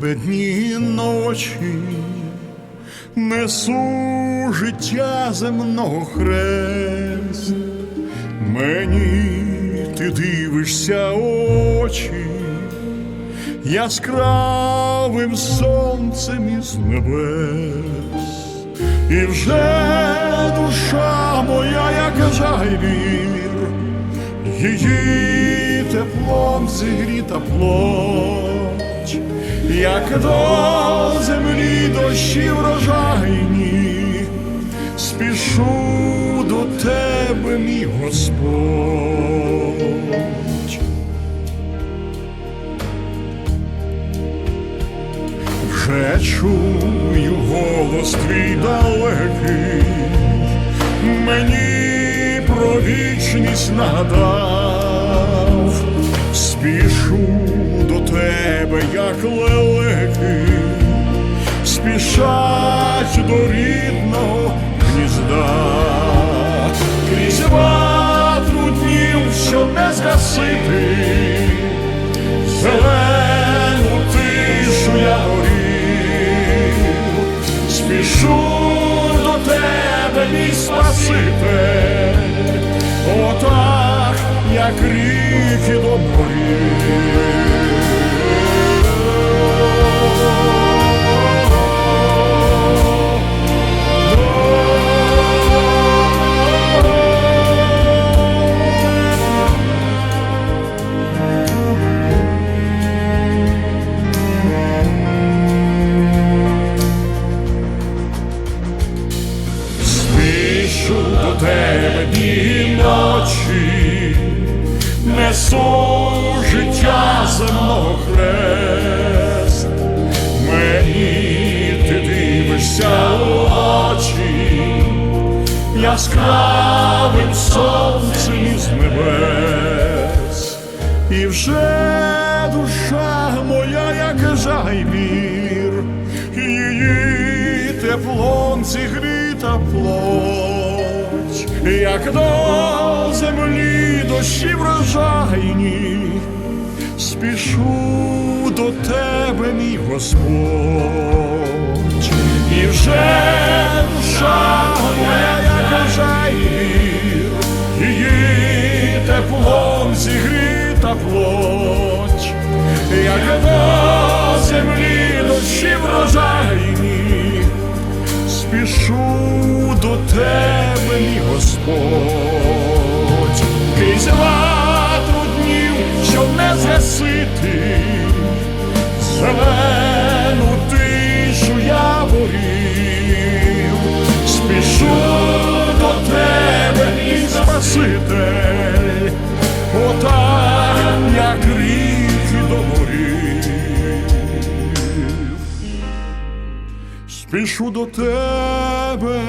тебе дні і ночі, несу життя земного хрест, мені ти дивишся очі, яскравим сонцем із небес, і вже душа моя, як жайвір, її теплом зігріта плоть, як до землі дощі врожайні, спішу до тебе, мій Господь. Вже чую голос твій далекий, мені про вічність нагадав, спішу до тебе, як лелеки, спішать до рідного гнізда, крізь ватру днів, що не згасити зелену тишу я горів, спішу до тебе, мій Спаситель, як ріки несу життя земного хрест, мені ти дивишся у очі, яскравим сонцем із небес, і вже душа моя, як жайвір, її теплом зігріта плоть, як до землі дощі врожайні, спішу до тебе, мій Господь, і вже моя, як жайвір, її теплом зігріта плоть, як до землі дощі врожайні, спішу до тебе, мій Господь, крізь ватру днів, щоб не згасити, зелену тишу я борів, спішу до тебе, мій Спаситель, отак, як ріки до морів. Спішу до тебе,